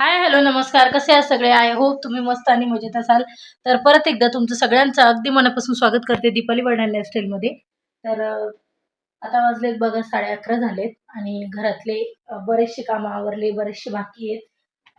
Hi hello नमस्कार. कसे आहात सगळे? आय होप तुम्ही मस्त आणि मजेत असाल. तर परत एकदा तुमचं सगळ्यांचं अगदी मनापासून स्वागत करते दीपाली वर्णन लाईफस्टाईलमध्ये तर आता वाजलेत बघा साडे अकरा झालेत आणि घरातले बरेचसे कामं आवरले बरेचसे बाकी आहेत.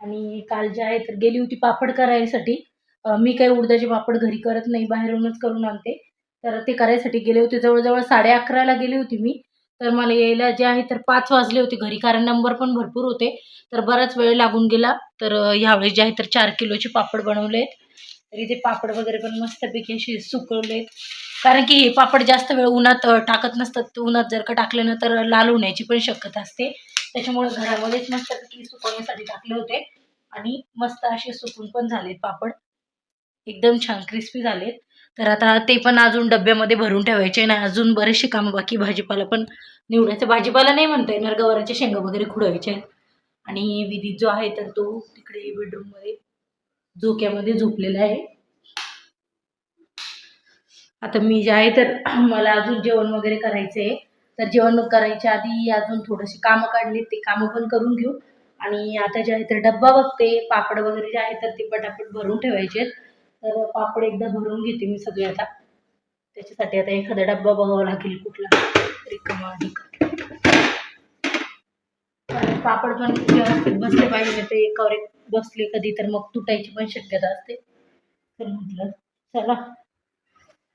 आणि काल जे आहे तर गेली होती पापड करायसाठी. मी काही उडदाचे पापड घरी करत नाही बाहेरूनच करून आणते. तर ते करायसाठी गेले होते. जवळजवळ साडे अकराला गेली होती मी. तर मला यायला जे आहे तर पाच वाजले होते घरी कारण नंबर पण भरपूर होते. तर बराच वेळ लागून गेला. तर ह्यावेळेस जे आहे तर चार किलोचे पापड बनवले आहेत तर इथे पापड वगैरे पण मस्तपैकी असे सुकवलेत. कारण की हे पापड जास्त वेळ उन्हात टाकत नसतात. उन्हात जर का टाकले ना तर लाल होण्याची पण शक्यता असते. त्याच्यामुळे घरामध्येच मस्तपैकी सुकवण्यासाठी टाकले होते. आणि मस्त असे सुकून पण झालेत पापड. एकदम छान क्रिस्पी झालेत. तर आता ते पण अजून डब्यामध्ये भरून ठेवायचे ना अजून बरेचसे कामं बाकी. भाजीपाला पण निवडायचं. भाजीपाला नाही म्हणता येणार गवाराच्या शेंगा वगैरे खुडवायचे आहेत. आणि विधी जो आहे तर तो तिकडे बेडरूममध्ये झोक्यामध्ये झोपलेला आहे. आता मी जे आहे तर मला अजून जेवण वगैरे करायचं आहे तर जेवण करायच्या आधी अजून थोडेसे कामं काढली ते कामं पण करून घेऊ. आणि आता जे आहे तर डब्बा बघते पापड वगैरे जे आहे तर ते पटापट भरून ठेवायचे तर पापड एकदा भरून घेते मी सगळे आता. त्याच्यासाठी आता एखादा डब्बा बघावा लागेल कुठला. रिकामा कारण पापड पण व्यवस्थित बसले पाहिजे ते एकावर एक बसले कधी तर मग तुटायची पण शक्यता असते. तर म्हटलं चला.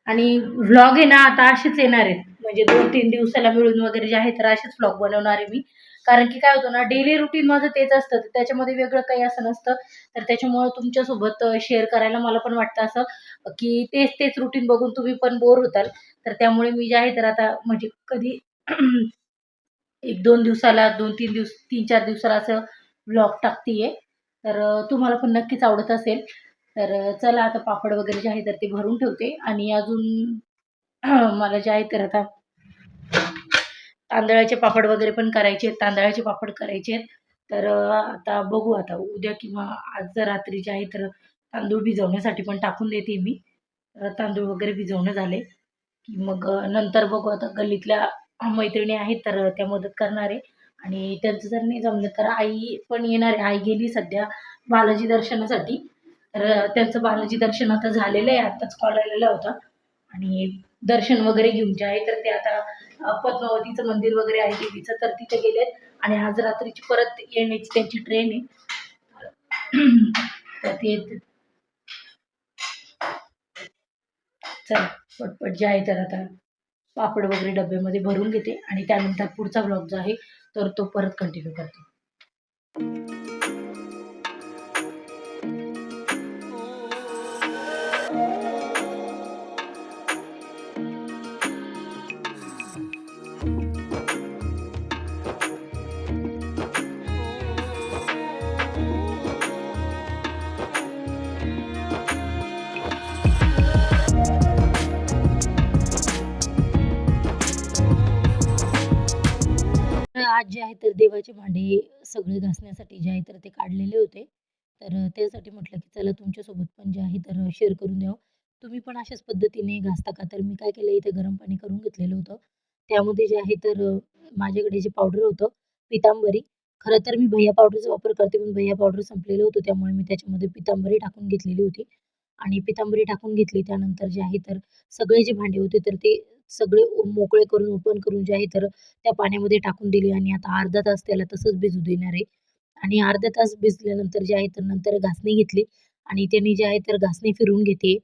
आणि व्लॉग आहे ना आता असेच येणार आहेत. म्हणजे दोन तीन दिवसाला मिळून वगैरे जे आहे तर असेच व्लॉग बनवणार आहे मी. कारण की काय होतं ना डेली रुटीन माझं तेच असतं. तर त्याच्यामध्ये वेगळं काही असं नसतं. तर त्याच्यामुळं तुमच्यासोबत शेअर करायला मला पण वाटतं असं की तेच तेच रुटीन बघून तुम्ही पण बोर होताल. तर त्यामुळे मी जे आहे तर आता म्हणजे कधी एक दोन दिवसाला दोन तीन दिवस तीन चार दिवसाला असं व्लॉग टाकते तर तुम्हाला पण नक्कीच आवडत असेल. तर चला आता पापड वगैरे जे आहे तर ते भरून ठेवते. आणि अजून मला जे आहे तर आता तांदळाचे पापड वगैरे पण करायचे आहेत तांदळाचे पापड करायचे आहेत. तर आता बघू आता उद्या किंवा आज रात्री जे आहे तर तांदूळ भिजवण्यासाठी पण टाकून देते मी. तर तांदूळ वगैरे भिजवणं झाले की मग नंतर बघू आता गल्लीतल्या मैत्रिणी आहेत तर त्या मदत करणार आहे. आणि त्यांचं जर नाही जमलं तर आई पण येणार आहे. आई गेली सध्या बालाजी दर्शनासाठी. तर त्यांचं बालाजी दर्शन आता झालेलं आहे. आत्ताच कॉल आलेला होता. आणि दर्शन वगैरे घेऊन जे आहे तर ते आता पद्मावतीचं मंदिर वगैरे आहे देवीचं तर तिथे गेलेत. आणि आज रात्रीची परत येण्याची त्यांची ट्रेन आहे. तर ते चला पटपट जे आहे तर आता पापड वगैरे डब्यामध्ये भरून घेते. आणि त्यानंतर पुढचा ब्लॉग जो आहे तर तो परत कंटिन्यू करते. आज जे आहे तर देवाचे भांडे सगळे घासण्यासाठी जे आहे तर ते काढलेले होते. तर त्यासाठी म्हटलं की चला तुमच्यासोबत पण जे आहे तर शेअर करून द्यावं. तुम्ही पण अशाच पद्धतीने घासता का? तर मी काय केलं इथे गरम पाणी करून घेतलेलं होतं. त्यामध्ये जे आहे तर माझ्याकडे जे पावडर होतं पितांबरी. खरं तर मी भैया पावडरचा वापर करते पण भैया पावडर संपलेलं होतं त्यामुळे मी त्याच्यामध्ये पितांबरी टाकून घेतलेली होती. आणि पितांबरी टाकून घेतली त्यानंतर जे आहे तर सगळे जे भांडे होते तर ते सगळे ओ- मोकळे करून ओपन करून जे आहे तर त्या पाण्यामध्ये टाकून दिली आणि आता अर्धा तास त्याला तसंच भिजू देणार आहे. आणि अर्धा तास भिजल्यानंतर जे आहे तर नंतर घासणी घेतली आणि त्यांनी जे आहे तर घासणी फिरून घेते.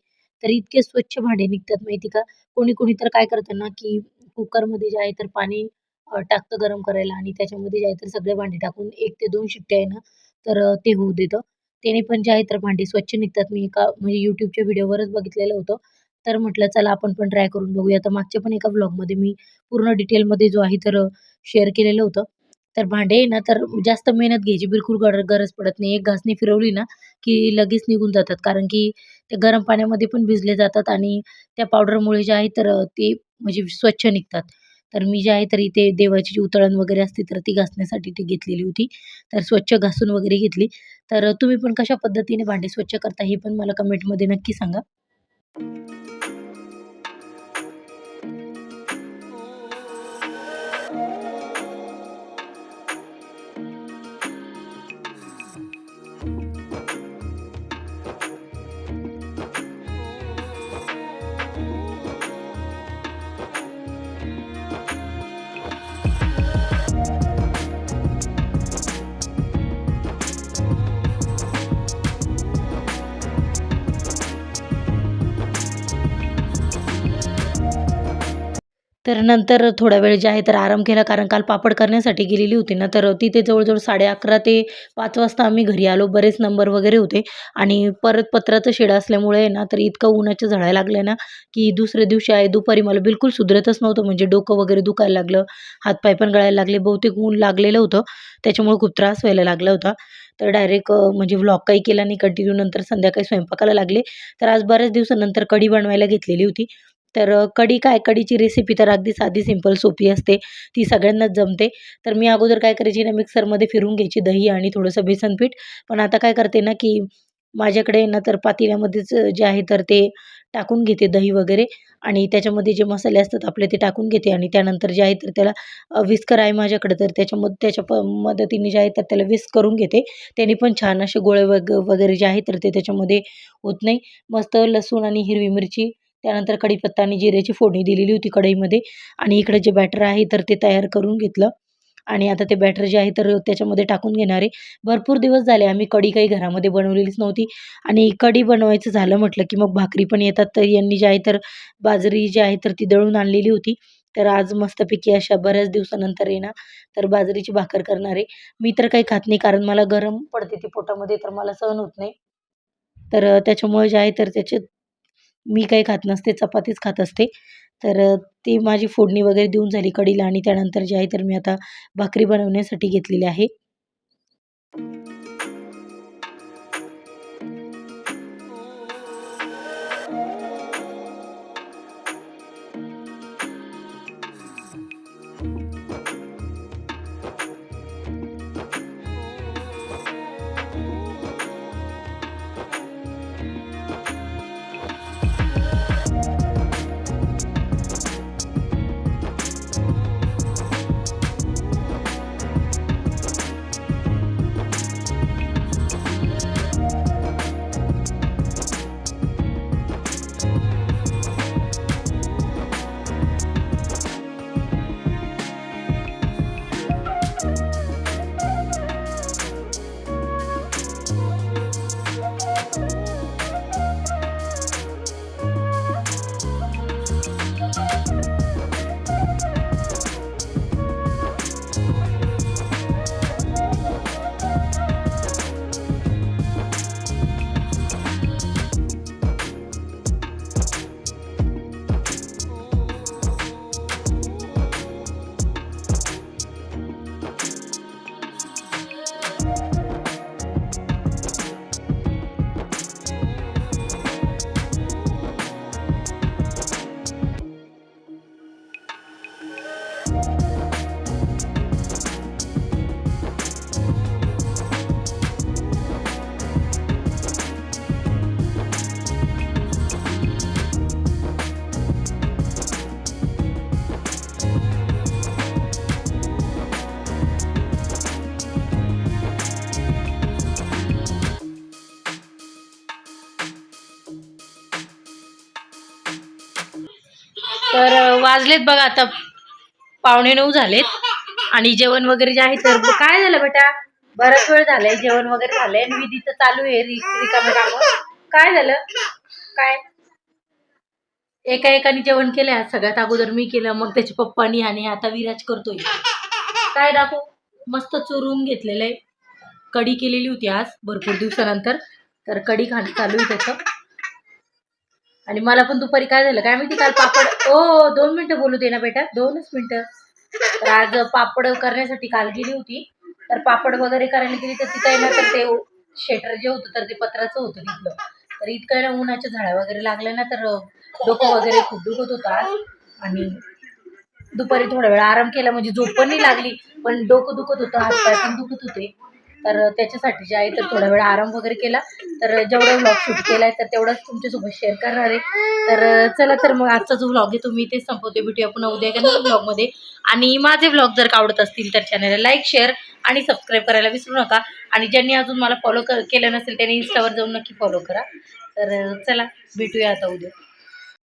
तर इतके स्वच्छ भांडे निघतात माहिती का? कोणी कोणी तर काय करतं ना की कुकरमध्ये जे आहे तर पाणी टाकतं गरम करायला आणि त्याच्यामध्ये जे आहे तर सगळे भांडे टाकून एक ते दोन शिट्ट्या आहे ना तर ते होऊ देतं. त्याने पण जे आहे तर भांडे स्वच्छ निघतात. मी एका म्हणजे युट्यूबच्या व्हिडिओवरच बघितलेलं होतं. तर म्हटलं चला आपण पण ट्राय करून बघूया. तर मागच्या पण एका ब्लॉगमध्ये मी पूर्ण डिटेलमध्ये जो आहे तर शेअर केलेलं होतं. तर भांडे आहे ना तर जास्त मेहनत घ्यायची. बिलकुल गर गरज पडत नाही. एक घासणी फिरवली ना की लगेच निघून जातात. कारण की ते गरम पाण्यामध्ये पण भिजले जातात आणि त्या पावडरमुळे जे आहे तर ते म्हणजे स्वच्छ निघतात. तर मी जे आहे तर इथे देवाची जी उतळण वगैरे असते तर ती घासण्यासाठी ती घेतलेली होती. तर स्वच्छ घासून वगैरे घेतली. तर तुम्ही पण कशा पद्धतीने भांडे स्वच्छ करता हे पण मला कमेंटमध्ये नक्की सांगा. तर नंतर थोडा वेळ जे आहे तर आराम केला कारण काल पापड करण्यासाठी गेलेली होती ना. तर तिथे जवळजवळ साडे अकरा ते पाच वाजता आम्ही घरी आलो. बरेच नंबर वगैरे होते. आणि परत पत्राचं शेड असल्यामुळे ना तर इतकं उन्हाच्या झळा लागल्या ना की दुसऱ्या दिवशी आहे दुपारी मला बिलकुल सुधरतच नव्हतं. म्हणजे डोकं वगैरे दुखायला लागलं हातपाय पण गळायला लागले बहुतेक ऊन लागलेलं होतं. त्याच्यामुळे खूप त्रास व्हायला लागला होता. तर डायरेक्ट म्हणजे व्लॉग काही केला नाही कंटिन्यू नंतर संध्याकाळी स्वयंपाकाला लागले. तर आज बऱ्याच दिवसानंतर कढी बनवायला घेतलेली होती. तर कढी काय? कढीची रेसिपी तर अगदी साधी सिंपल सोपी असते. ती सगळ्यांनाच जमते. तर मी अगोदर काय करायची ना मिक्सरमध्ये फिरून घ्यायची दही आणि थोडंसं बेसन पीठ. पण आता काय करते ना की माझ्याकडे ना तर पातेल्यामध्येच जे आहे तर ते टाकून घेते दही वगैरे. आणि त्याच्यामध्ये जे मसाले असतात आपले ते टाकून घेते. आणि त्यानंतर जे आहे तर त्याला विस्कर आहे माझ्याकडे तर त्याच्यामध्ये त्याच्या प मदतीने जे आहे तर त्याला विस्क करून घेते. त्याने पण छान असे गोळे वग वगैरे जे आहे तर ते त्याच्यामध्ये होत नाही. मस्त लसूण आणि हिरवी मिरची त्यानंतर कढीपत्ता आणि जिऱ्याची फोडणी दिलेली होती कढईमध्ये आणि इकडे जे बॅटर आहे तर ते तयार करून घेतलं. आणि आता ते बॅटर जे आहे तर त्याच्यामध्ये टाकून घेणार आहे. भरपूर दिवस झाले आम्ही कढी काही घरामध्ये बनवलेलीच नव्हती. आणि कढी बनवायचं झालं म्हटलं की मग भाकरी पण येतात. तर यांनी जे आहे तर बाजरी जी आहे तर ती दळून आणलेली होती. तर आज मस्तपैकी अशा बऱ्याच दिवसानंतर आहे ना तर बाजरीची भाकर करणार आहे. मी तर काही खात नाही कारण मला गरम पडते ती पोटामध्ये तर मला सहन होत नाही. तर त्याच्यामुळे जे आहे तर त्याचे मी काही खात नसते चपातीच खात असते. तर ती माझी फोडणी वगैरे देऊन झाली कढीला आणि त्यानंतर जे आहे तर मी आता भाकरी बनवण्यासाठी घेतलेली आहे. तर वाजलेत बघा आता. पावणे नऊ झालेत. आणि जेवण वगैरे जे आहे तर काय झालं बेटा? बराच वेळ झालाय जेवण वगैरे झालंय. आणि विधी तर चालू आहे रि- काम. काय झालं? काय? एका एकाने जेवण केलंय आज. सगळ्यात अगोदर मी केलं मग त्याच्या पप्पानी आणि आता विराज करतोय. काय दाखव? मस्त चुरून घेतलेलं आहे कढी केलेली होती आज भरपूर दिवसानंतर. तर कढी खाणं चालू आहे त्याचं. आणि मला पण दुपारी काय झालं काय माहिती काल पापड ओ दोन मिनिटं बोलू दे ना बेटा दोनच मिनिटं. तर आज पापड करण्यासाठी काल गेली होती तर पापड वगैरे करायला गेली तर तिथं येणार ना तर ते शेटर जे होतं तर ते पत्राचं होतं तिथलं. तर इतकं ना उन्हाच्या झाडा वगैरे लागल्या ना तर डोकं वगैरे खूप दुखत होता आणि दुपारी थोडा वेळ आराम केला म्हणजे झोप पण नाही लागली पण डोकं दुखत होतं हातपाय पण दुखत होते. तर त्याच्यासाठी जे आहे तर थोडा वेळ आराम वगैरे केला. तर जेवढा व्लॉग शूट केलाय तर तेवढाच तुमच्यासोबत शेअर करणार आहे. तर चला तर मग आजचा जो व्लॉग आहे तुम्ही मी तेच संपवते. भेटूया पुन्हा उद्या एका ब्लॉगमध्ये आणि माझे व्लॉग जर का आवडत असतील तर चॅनलला लाईक शेअर आणि सबस्क्राईब करायला विसरू नका. आणि ज्यांनी अजून मला फॉलो केलं नसेल त्यांनी इंस्टावर जाऊन नक्की फॉलो करा. तर चला भेटूया आता उद्या.